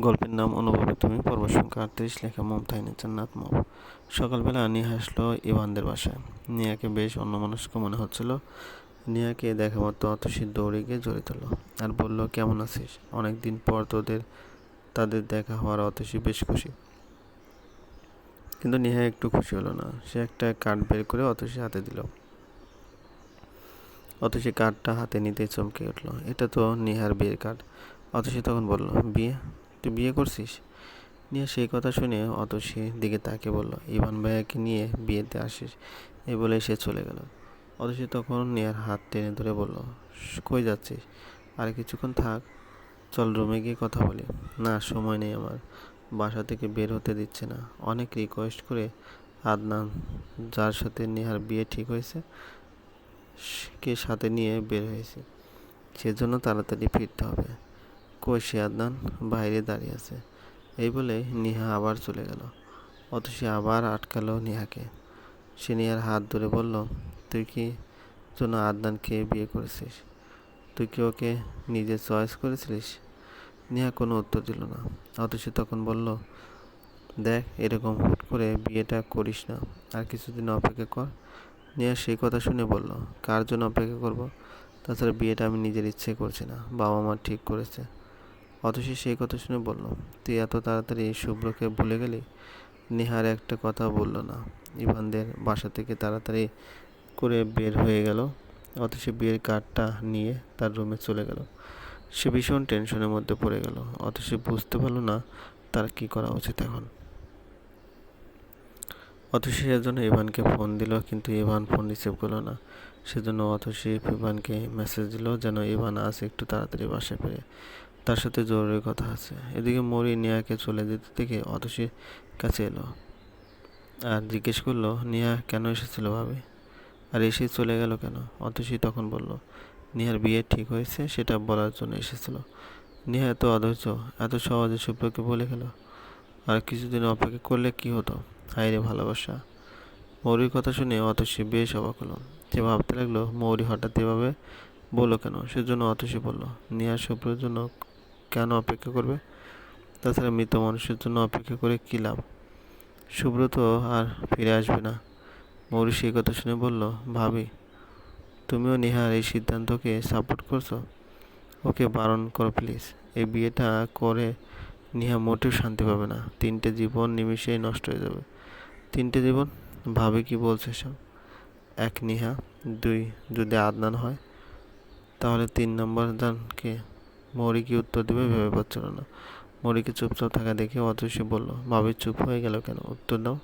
গল্পের নাম অনুভবে তুমি। পর্ব সংখ্যা আটত্রিশ, লেখা মমতাহিনী জান্নাত মম সকালবেলা নিহা আসলো ইভানদের বাসায়। নিয়াকে বেশ অন্যমনস্ক মনে হচ্ছিল। নিয়াকে দেখা মতো অতসী দৌড়ে গিয়ে জড়িয়ে ধরল আর বলল, কেমন আছিস? অনেকদিন পর তোদের, তাদের দেখা হওয়ার অতসী বেশ খুশি। কিন্তু নিহা একটু খুশি হলো না। সে একটা কার্ড বের করে অতসী হাতে দিল। অতসী কার্ডটা হাতে নিতে চমকে উঠল। এটা তো নিহার বিয়ের কার্ড অতসী তখন বলল, বিয়ে? তুই বিয়ে করছিস? নিয়ে সেই কথা শুনে অতসী দিকে তাকে বলল, ইভান ভাইয়াকে নিয়ে বিয়েতে আসিস? এ বলে সে চলে গেল। অতসী তখন নিয়ার হাত টেনে ধরে বলল, কই যাচ্ছিস? আর কিছুক্ষণ থাক, চল রুমে গিয়ে কথা বলি। না, সময় নেই আমার। বাসা থেকে বের হতে দিচ্ছে না। অনেক রিকোয়েস্ট করে আদনান, যার সাথে নেহার বিয়ে ঠিক হয়েছে কে সাথে নিয়ে বের হয়েছে। সেজন্য তাড়াতাড়ি ফিরতে হবে। সে আদনান বাইরে দাঁড়িয়ে আছে। এই বলে নিহা আবার চলে গেল। অত সে আবার আটকালো নিহাকে। সে নিহার হাত ধরে বলল, তুই কি জন্য আদনানকে বিয়ে করেছিস? তুই কি ওকে নিজে চয়েস করেছিলিস? নেহা কোনো উত্তর দিল না। অথচ তখন বলল, দেখ, এরকম হুট করে বিয়েটা করিস না। আর কিছুদিন অপেক্ষা কর। নেহা সেই কথা শুনে বলল, কার জন্য অপেক্ষা করব? তাছাড়া বিয়েটা আমি নিজের ইচ্ছে করছি না। বাবা মা ঠিক করেছে। অথচ সেই কথা শুনে বলল, তুই এত তাড়াতাড়ি শুভ্রকে ভুলে গেলি? নেহার একটা কথা বলল না। ইভানদের বাসা থেকে তাড়াতাড়ি করে বের হয়ে গেল, অথচ বিয়ের কার্ডটা নিয়ে তার রুমে চলে গেল। সে ভীষণ টেনশনের মধ্যে পড়ে গেল, অথচ বুঝতে পারল না তার কি করা উচিত এখন। অথচ সেজন্য ইভানকে ফোন দিল, কিন্তু ইভান ফোন রিসিভ করল না। সেজন্য অথসি ইভানকে মেসেজ দিল, যেন ইভান আজ একটু তাড়াতাড়ি বাসায় ফিরে তার সাথে জরুরি কথা আছে। এদিকে মরি নিয়াকে চলে যেতে দেখে অতসীর কাছে এলো আর জিজ্ঞেস করল, নিয়া, কেন এসেছিল ভাবি? আর এসে চলে গেল কেন? অতসী তখন বলল নিহার বিয়ে ঠিক হয়েছে, সেটা বলার জন্য এসেছিল। নিহা এত অধৈর্য, এত সহজে সুপ্রকে বলে গেল? আর কিছুদিন অপেক্ষা করলে কি হতো? হাইরে ভালোবাসা! মৌরির কথা শুনে অতসী বেশ অবাক হলো। সে ভাবতে লাগল, মৌরি হঠাৎ এভাবে বলল কেন? সেজন্য অতসী বলল নিহার শুভ্রের জন্য কেন অপেক্ষা করবে? তাছাড়া মৃত মানুষের জন্য অপেক্ষা করে কী লাভ? সুব্রত আর ফিরে আসবে না। মৌরি সেই কথা শুনে বলল, ভাবি, তুমিও নেহার এই সিদ্ধান্তকে সাপোর্ট করছ? ওকে বারণ করো প্লিজ এই বিয়েটা করে নেহা মোটেও শান্তি পাবে না। তিনটে জীবন নিমিশেই নষ্ট হয়ে যাবে। তিনটে জীবন? ভাবে কি বলছে সব? এক নিহা, দুই যদি আদনান হয়, তাহলে তিন নম্বর দানকে মৌরি কি উত্তর দেবে ভেবে পাচ্ছিল না মৌরিকে চুপচাপ থাকা দেখে অতসী বলল, ভাবি, চুপ হয়ে গেল কেন? উত্তর দাও।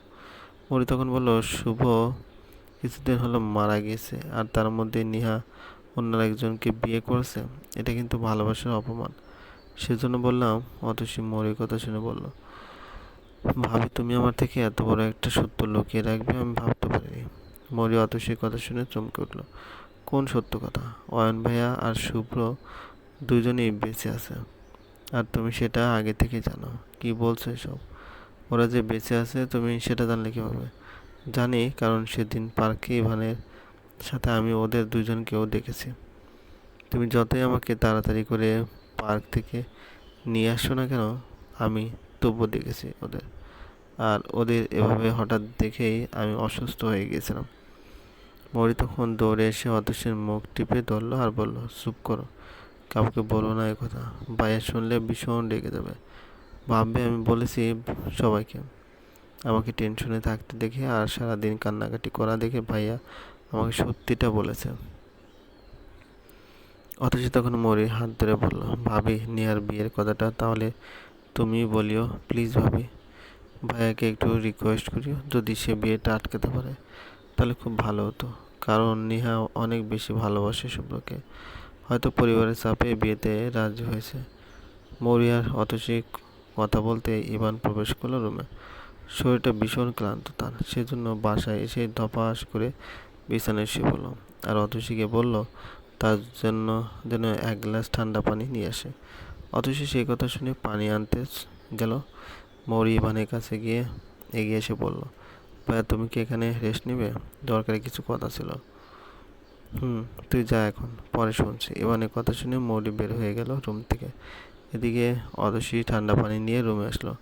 মৌরি তখন বলল, শুভ কিছুদিন হলো মারা গেছে আর তার মধ্যে নিহা অন্য একজনকে বিয়ে করেছে। এটা কিন্তু ভালোবাসার অপমান। সেজন্য বললাম অতসী মৌরির কথা শুনে বলল, ভাবি, তুমি আমার থেকে এত বড় একটা সত্য লুকিয়ে রাখবে আমি ভাবতে পারিনি। মৌরি অতসীর কথা শুনে চমকে উঠল, কোন সত্য কথা? অয়ন ভাইয়া আর শুভ্র দুজনেই বেঁচে আছে। আর তুমি সেটা আগে থেকে জানো। কি বলছো এসব? ওরা যে বেঁচে আছে, তুমি সেটা জানলে কীভাবে? জানি, কারণ সেদিন পার্কে ইভানের সাথে আমি ওদের দুজনকেও দেখেছি। তুমি যতই আমাকে তাড়াতাড়ি করে পার্ক থেকে নিয়ে আসো না কেন, আমি তবুও দেখেছি ওদের। আর ওদের এভাবে হঠাৎ দেখেই আমি অসুস্থ হয়ে গিয়েছিলাম। মরি তখন দৌড়ে এসে অদৃশ্যের মুখ টিপে ধরলো আর বলল, চুপ করো। কাউকে বলো না কথা। ভাইয়া শুনলে ভীষণ রেগে যাবে। ভাববে আমি বলেছি সবাইকে। আমাকে টেনশনে থাকতে দেখে আর সারাদিন কান্নাকাটি করা দেখে ভাইয়া আমাকে সত্যিটা বলেছে। অথচ তখন মরি হাত ধরে বলল, ভাবি নিয়ার বিয়ের কথাটা তাহলে তুমি বলিও প্লিজ ভাবি। ভাইয়াকে একটু রিকোয়েস্ট করিও, যদি সে বিয়েটা আটকাতে পারে, তাহলে খুব ভালো হতো। কারণ নিহা অনেক বেশি ভালোবাসে শুভ্রকে। হয়তো পরিবারের চাপে বিয়েতে রাজি হয়েছে। মরিয়ার অতসী কথা বলতে ইভান প্রবেশ করল রুমে। শরীরটা ভীষণ ক্লান্ত তার, সেজন্য বাসায় এসে ধপাস করে বিছানায় শুয়ে পড়ল। আর অতসীকে বলল, তার জন্য যেন এক গ্লাস ঠান্ডা পানি নিয়ে আসে। অতসী সেই কথা শুনে পানি আনতে গেল। মৌরি ইভানের কাছে গিয়ে এগিয়ে এসে বলল, ভাইয়া, তুমি কি এখানে রেস্ট নিবে? দরকারি কিছু কথা ছিল। হুম। তুই যা এখন, পরে শুনছি। ইভানের কথা শুনে মৌরি বের হয়ে গেল রুম থেকে। এদিকে অতসী ঠান্ডা পানি নিয়ে রুমে আসলো।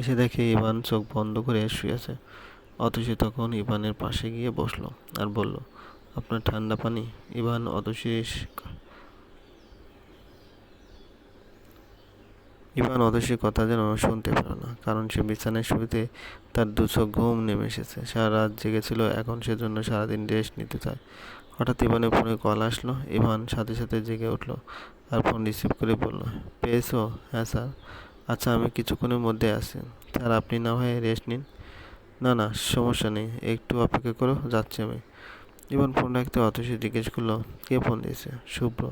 এসে দেখে ইভান চোখ বন্ধ করে শুয়ে আছে। অতসী তখন ইভানের পাশে গিয়ে বসল আর বলল, আপনার ঠান্ডা পানি? ইভান অতসীর ইভান অতসীর কথা যেন শুনতে পেল না, কারণ সে বিছানায় শুতে তার দু চোখ ঘুম নেমে এসেছে। সারা রাত জেগেছিল, এখন সেজন্য সারাদিন রেস্ট নিতে চায়। হঠাৎ ইভানের ফোনে কল আসলো। ইভান সাথে সাথে জেগে উঠল আর ফোন রিসিভ করে বলল, পেয়েছ? হ্যাঁ স্যার। আচ্ছা আমি কিছুক্ষণের মধ্যে আছি স্যার, আপনি না হয় রেস্ট নিন। না না, সমস্যা নেই। একটু অপেক্ষা করো, যাচ্ছি আমি। ইভান ফোন রাখতে অতসী জিজ্ঞেস করল, কে ফোন দিয়েছে? শুভ্র।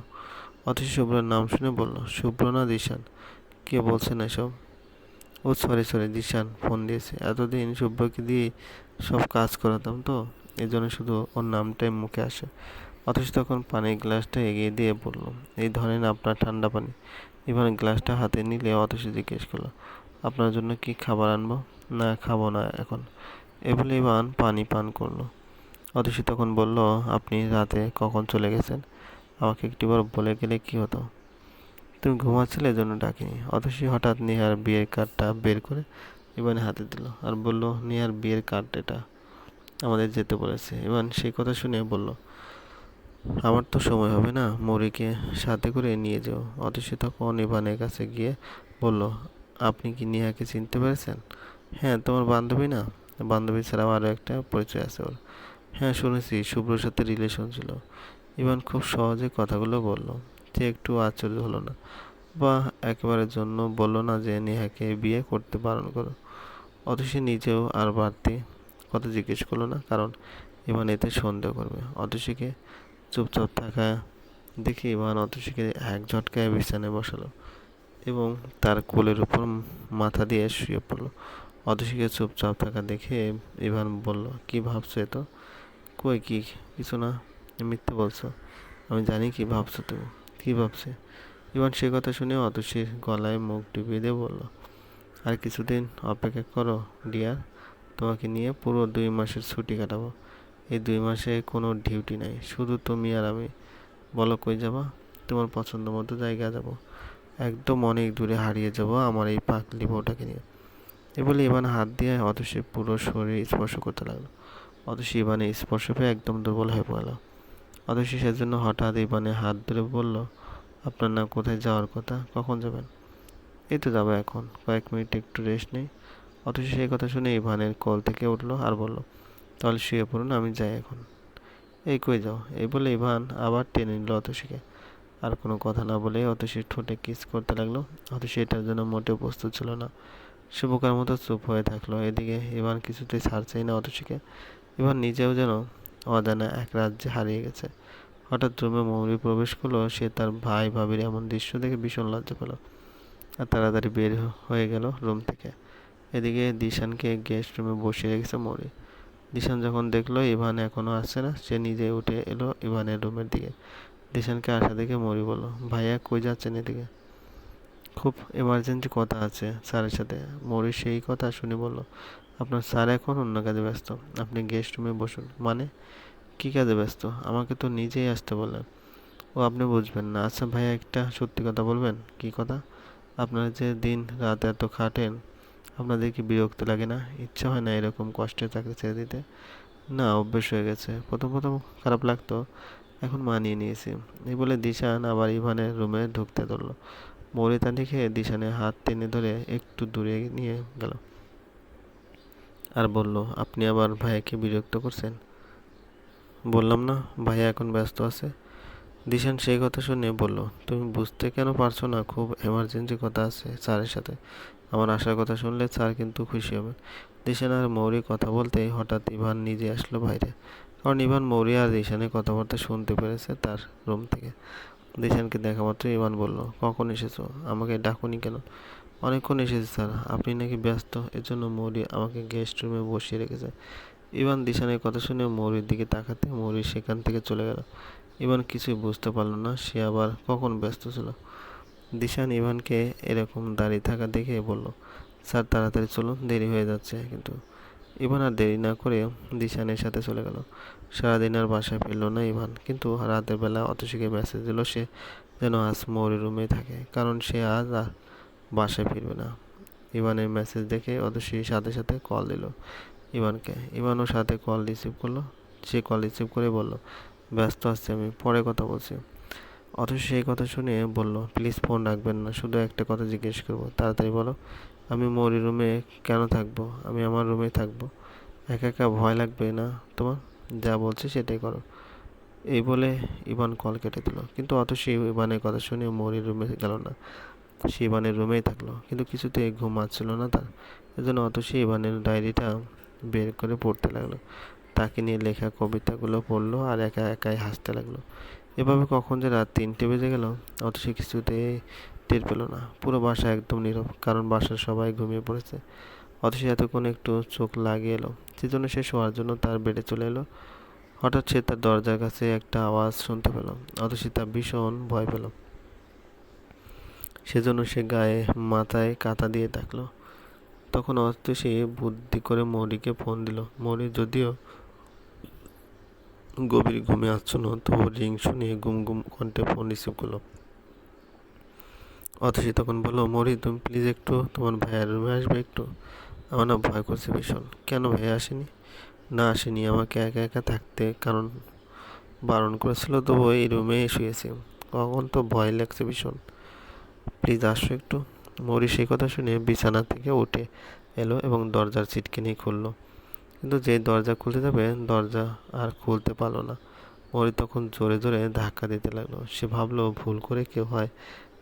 অতসী শুভ্রর নাম শুনে বলল, শুভ্র না দিশান? কে বলছেন এসব? ও, সরি সরি, দিশান ফোন দিয়েছে। এতদিন শুভ্রকে দিয়ে সব কাজ করাতাম তো। এই জন্য শুধু ওর নামটাই মুখে আসে। অথচ তখন পানির গ্লাসটা এগিয়ে দিয়ে বলল, এই ধরেন আপনার ঠান্ডা পানি। ইভান গ্লাসটা হাতে নিলে অথচ জিজ্ঞেস করল, আপনার জন্য কি খাবার আনব? না, খাব না এখন। এ বলে ইভান পানি পান করল। অথচ তখন বলল, আপনি রাতে কখন চলে গেছেন? আমাকে একটিবার বলে গেলে কি হতো? তুমি ঘুমাচ্ছিলে জন্য ডাকিনি। অথচ হঠাৎ নেহার বিয়ের কার্ডটা বের করে ইভানের হাতে দিল আর বলল, নেহার বিয়ের কার্ড এটা। আমাদের যেতে বলেছে। ইভান সেই কথা শুনে বলল, আমার তো সময় হবে না, মৌরিকে সাথে করে নিয়ে যাও। অথচ তখন ইভানের কাছে গিয়ে বলল, আপনি কি নেহাকে চিনতে পেরেছেন? হ্যাঁ তোমার বান্ধবী না। বান্ধবী ছাড়াও আরও একটা পরিচয় আছে ওর। হ্যাঁ শুনেছি, শুভ্রর সাথে রিলেশন ছিল। ইভান খুব সহজে কথাগুলো বলল, সে একটু আশ্চর্য হলো না। বা একেবারের জন্য বলল না যে নেহাকে বিয়ে করতে বারণ করো। অথচ নিজেও আর বাড়তি কথা জিজ্ঞেস করল না, কারণ ইভান এতে সন্দেহ করবে। অতসীকে চুপচাপ থাকা দেখে ইভান অতসীকে এক ঝটকায় বিছানায় বসালো এবং তার কোলের উপর মাথা দিয়ে শুয়ে পড়ল। অতসীকে চুপচাপ থাকা দেখে ইভান বলল, কি ভাবছ এত? কই কি? কিছু না, মিথ্যে বলছো। আমি জানি কি ভাবছ তুমি। কি ভাবছে? ইভান সে কথা শুনে অতসীর গলায় মুখ ডুবিয়ে দিয়ে বলল, আর কিছুদিন অপেক্ষা করো, ডিয়ার। তোমাকে নিয়ে পুরো দুই মাসের ছুটি কাটাবো। এই দুই মাসে কোনো ডিউটি নাই, শুধু তুমি আর আমি। বলো, কই যাবা? তোমার পছন্দ মতো জায়গা যাব। একদম অনেক দূরে হারিয়ে যাব আমার এই পাকলি বউটাকে নিয়ে। এ বলে ইভান হাত দিয়ে অতসী পুরো শরীর স্পর্শ করতে লাগল। অতসী ইভানের স্পর্শ পেয়ে একদম দুর্বল হয়ে পড়ল। অতসী সেজন্য হঠাৎ ইভানে হাত ধরে বলল, আপনার না কোথায় যাওয়ার কথা? কখন যাবেন? এই তো যাব এখন। কয়েক মিনিট একটু রেস্ট নেই। অথচ সেই কথা শুনে ইভানের কল থেকে উঠল আর বলল, তাহলে শুয়ে পড়ুন আমি যাই এখন। এই কই যাও? এই বলে ইভান আবার টেনে নিল অতসীকে। আর কোনো কথা না বলে অতসীর ঠোঁটে কিস করতে লাগল। অথচ এটার জন্য মোটেও প্রস্তুত ছিল না। সে বোকার মতো চুপ হয়ে থাকল। এদিকে ইভান কিছুতেই ছাড়ছেই না অতসীকে। ইভান নিজেও যেন অজানা এক রাজ্যে হারিয়ে গেছে। হঠাৎ রুমে মৌরি প্রবেশ করল। সে তার ভাই ভাবির এমন দৃশ্য দেখে ভীষণ লজ্জা পেল। আর তাড়াতাড়ি বের হয়ে গেল রুম থেকে। এদিকে দিশানকে গেস্ট রুমে বসিয়ে রেখেছে মৌরি। দিশান যখন দেখল, ইভান এখনও আসছে না, সে নিজে উঠে এলো ইভানের রুমের দিকে। দিশানকে আসা দেখে মরি বলল, ভাইয়া কই যাচ্ছেন এদিকে? খুব এমার্জেন্সি কথা আছে স্যারের সাথে। মৌরি সেই কথা শুনে বলল, আপনার স্যার এখন অন্য কাজে ব্যস্ত। আপনি গেস্ট রুমে বসুন। মানে? কী কাজে ব্যস্ত? আমাকে তো নিজেই আসতে বললেন। ও, আপনি বুঝবেন না। আচ্ছা ভাইয়া, একটা সত্যি কথা বলবেন? কি কথা? আপনারা যে দিন রাত এত খাটেন আপনাদের কি বিরক্ত লাগে না? ইচ্ছা হয় না এরকম কষ্টে চাকরি ছেড়ে দিতে? না, অভ্যেস হয়ে গেছে। প্রথম প্রথম খারাপ লাগতো। এখন মানিয়ে নিয়েছি। এই বলে দিশান আবার ইভানের রুমে ঢুকতে ধরলো। মৌরিতা দেখে দিশানের হাত টেনে ধরে একটু দূরে নিয়ে গেল। আর বলল, আপনি আবার ভাইয়াকে বিরক্ত করছেন? বললাম না, ভাইয়া এখন ব্যস্ত আছে। দিশান সেই কথা শুনে বলল, তুমি বুঝতে কেন পারছ না? খুব এমার্জেন্সি কথা আছে স্যারের সাথে। আমার আসার কথা শুনলে স্যার কিন্তু খুশি হবে দিশান আর মৌরি কথা বলতে হঠাৎ ইভান নিজে আসলো বাইরে। কারণ ইভান, মৌরি আর দিশানের কথাবার্তা শুনতে পেরেছে তার রুম থেকে। দিশানকে দেখা মাত্র ইভান বলল, কখন এসেছ? আমাকে ডাকুনি কেন? অনেকক্ষণ এসেছে স্যার। আপনি নাকি ব্যস্ত? এজন্য মৌরি আমাকে গেস্ট রুমে বসিয়ে রেখেছে। ইভান দিশানের কথা শুনে মৌরির দিকে তাকাতে মৌরি সেখান থেকে চলে গেল। ইভান কিছুই বুঝতে পারল না, সে আবার কখন ব্যস্ত ছিল। দিশান ইভানকে এরকম দাঁড়িয়ে থাকা দেখে বলল, স্যার, তাড়াতাড়ি চলুন, দেরি হয়ে যাচ্ছে। কিন্তু ইভান আর দেরি না করে দিশানের সাথে চলে গেল। সারাদিন আর বাসায় ফিরল না ইভান, কিন্তু রাতের বেলা অতসীকে মেসেজ দিল সে যেন আজ মৌরির রুমে থাকে, কারণ সে আজ আর বাসায় ফিরবে না। ইভানের মেসেজ দেখে অতসী সাথে সাথে কল দিল ইভানকে। ইভানও সাথে কল রিসিভ করল। সে কল রিসিভ করে বলল, ব্যস্ত আছি আমি, পরে কথা বলছি। অথচ সেই কথা শুনে বলল, প্লিজ ফোন রাখবেন না, শুধু একটা কথা জিজ্ঞেস করব। তাড়াতাড়ি বলো, আমি মৌরির রুমে কেন থাকব? আমি আমার রুমে থাকব। একা একা ভয় লাগবে না তোমার? যা বলছে সেটাই করো। এই বলে ইভান কল কেটে দিল। কিন্তু অথচ ইভানের কথা শুনে মৌরির রুমে গেল না। সে ইভানের রুমেই থাকল, কিন্তু কিছুতে ঘুম আসছিল না তার। এজন্য অথচ ইভানের ডায়েরিটা বের করে পড়তে লাগল। তাকে নিয়ে লেখা কবিতাগুলো পড়ল আর একা একাই হাসতে লাগল। এভাবে কখন যে রাত তিনটে বেজে গেল অত সে কিছুতে টের পেল না। পুরো বাসা একদম নীরব, কারণ বাসার সবাই ঘুমিয়ে পড়েছে। অথচ এতক্ষণ একটু চোখ লাগিয়ে এলো। সেজন্য সে শোয়ার জন্য তার বেডে চলে এলো। হঠাৎ সে তার দরজার কাছে একটা আওয়াজ শুনতে পেল, অথচ তা ভীষণ ভয় পেল। সেজন্য সে গায়ে মাথায় কাঁথা দিয়ে ডাকলো। তখন অত সে বুদ্ধি করে মৌরিকে ফোন দিল। মৌরি, যদিও গভীর ঘুমে আচ্ছন্ন তবু রিং শুনিয়ে গুম গুম কণ্ঠে ফোন রিসিভ করল। অথসি তখন বলল, মরি, তুমি প্লিজ একটু তোমার ভাইয়ের রুমে আসবে একটু। আমার না ভয় করছে ভীষণ। কেন ভাই আসেনি? না আসেনি, আমাকে একা একা থাকতে কারণ বারণ করেছিল তবু এই রুমে শুয়েছি। কখন তো ভয় লাগছে ভীষণ। প্লিজ আসো একটু। মরি সেই কথা শুনে বিছানা থেকে উঠে এলো এবং দরজার নিয়ে খুললো। কিন্তু যে দরজা খুলতে যাবে, দরজা আর খুলতে পারল না। মরি তখন জোরে জোরে ধাক্কা দিতে লাগল। সে ভাবলো, ভুল করে কেউ হয়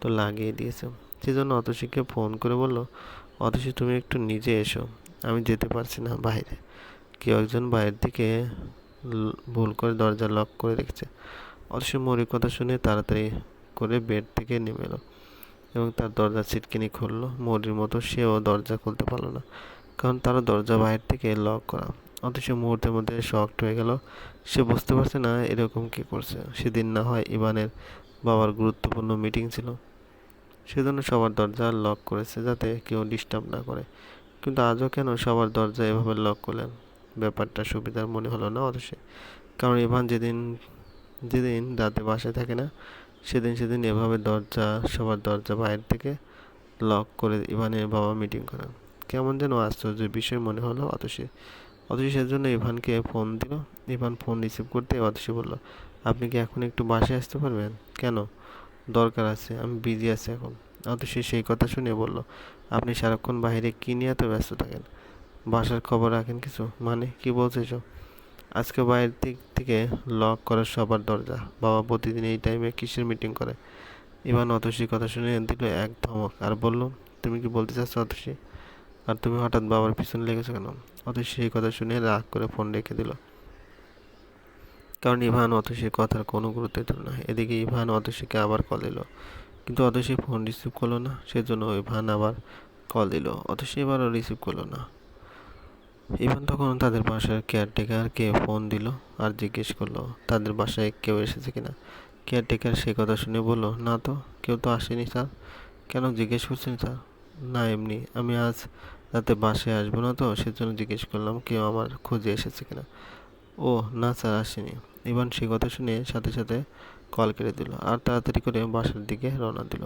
তো লাগিয়ে দিয়েছে। সেজন্য অতসীকে ফোন করে বলল, অতসী, তুমি একটু নিজে এসো। আমি যেতে পারছি না বাইরে। কেউ একজন বাইরের দিকে ভুল করে দরজা লক করে রেখেছে। অতসী মরির কথা শুনে তাড়াতাড়ি করে বেড থেকে নেমে এলো এবং তার দরজা ছিটকিনি খুললো। মরির মতো সেও দরজা খুলতে পারল না। কারণ তারও দরজা বাইরে থেকে লক করা। অথচ মুহূর্তের মধ্যে শক্ট হয়ে গেল। সে বুঝতে পারছে না এরকম কি করছে। সেদিন না হয় ইবানের বাবার গুরুত্বপূর্ণ মিটিং ছিল। সেজন্য সবার দরজা লক করেছে যাতে কেউ ডিস্টার্ব না করে। কিন্তু আজও কেন সবার দরজা এভাবে লক করলেন? ব্যাপারটা সুবিধার মনে হলো না অবশ্যই কারণ ইভান যেদিন যেদিন রাতে বাসায় থাকে না, সেদিন সেদিন এভাবে দরজা, সবার দরজা বাইরে থেকে লক করে ইভানের বাবা মিটিং করেন। কেমন যেন আশ্চর্য বিষয় মনে হলো। অতসী অতসী সেজন্য ইভানকে ফোন দিল। ইভান ফোন রিসিভ করতে অতসী বলল, আপনি কি এখন একটু বাসায় আসতে পারবেন? কেন? দরকার আছে, আমি বিজি আছি এখন। অতসী সেই কথা শুনে বলল, আপনি সারাক্ষণ বাইরে কী নিয়ে এত ব্যস্ত থাকেন? বাসার খবর রাখেন কিছু? মানে কি বলছে আজকে বাইরের দিক থেকে লক করার সবার দরজা। বাবা প্রতিদিন এই টাইমে কিসের মিটিং করে? ইভান অতসীর কথা শুনে দিল এক ধমক। আর বলল তুমি কি বলতে চাচ্ছ অতসী? আর তুমি হঠাৎ বাবার পিছনে লেগেছো কেন? অতসী সেই কথা শুনে রাগ করে ফোন রেখে দিল। কারণ ইভান অতসীর কথার কোনো গুরুত্ব দিল না এদিকে ইভান অতসীকে আবার কল দিল। কিন্তু অতসী ফোন রিসিভ করল না, সেজন্য ইভান আবার কল দিল। অতসী এবারও রিসিভ করল না। ইভান তখন তাদের বাসার কেয়ারটেকারকে ফোন দিল আর জিজ্ঞেস করল, তাদের বাসায় কেউ এসেছে কিনা? কেয়ারটেকার সেই কথা শুনে বলল, না তো, কেউ তো আসেনি স্যার। কেন জিজ্ঞেস করছেন স্যার? না, এমনি। আমি আজ রাতে বাসে আসব না তো, সেজন্য জিজ্ঞেস করলাম, কেউ আমার খুঁজে এসেছে কিনা? ও না স্যার, আসেনি। ইভান সে কথা শুনে সাথে সাথে কল কেটে দিল আর তাড়াতাড়ি করে বাসার দিকে রওনা দিল।